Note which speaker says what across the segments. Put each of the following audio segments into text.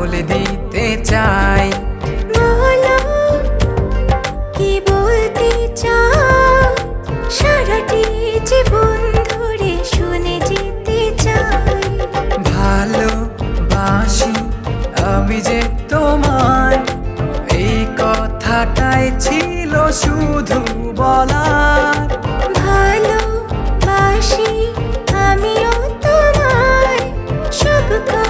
Speaker 1: বলে দিতে চাই।
Speaker 2: বলো কি বলতে চাও? সারাটি জীবন ধরে শুনে যেতে চাই।
Speaker 1: ভালোবাসি আমি যে তোমায় এই কথাটাই ছিল শুধু বলার।
Speaker 2: ভালোবাসি আমিও তোমায় সব কথা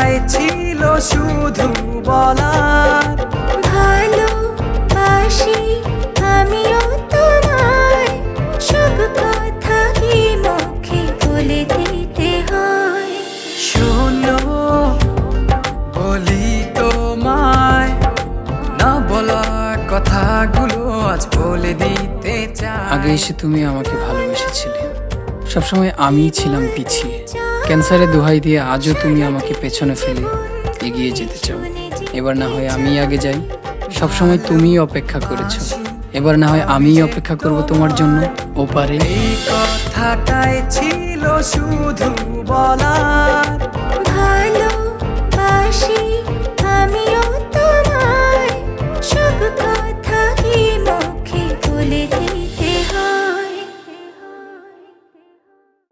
Speaker 1: কথাটাই ছিল শুধু বলার।
Speaker 2: ভালোবাসি আমিও তোমায় সব কথা কি মুখে বলে দিতে হয়।
Speaker 1: শোনো বলি তোমায় না বলা কথাগুলো আজ বলে দিতে চাই।
Speaker 3: আগে এসে তুমি আমাকে ভালোবেসেছিলে। সবসময় আমিই ছিলাম পিছিয়ে। ক্যান্সারে দোহাই দিয়ে আজও তুমি আমাকে পেছনে ফেলে এগিয়ে যেতে চাও। এবার না হয় আমি আগে যাই। সবসময় তুমিই অপেক্ষা করেছ। এবার না হয় আমিই অপেক্ষা করব তোমার জন্য। ওপারে
Speaker 1: এই কথাটাই ছিল শুধু বলার।
Speaker 2: ভালোবাসি আমিও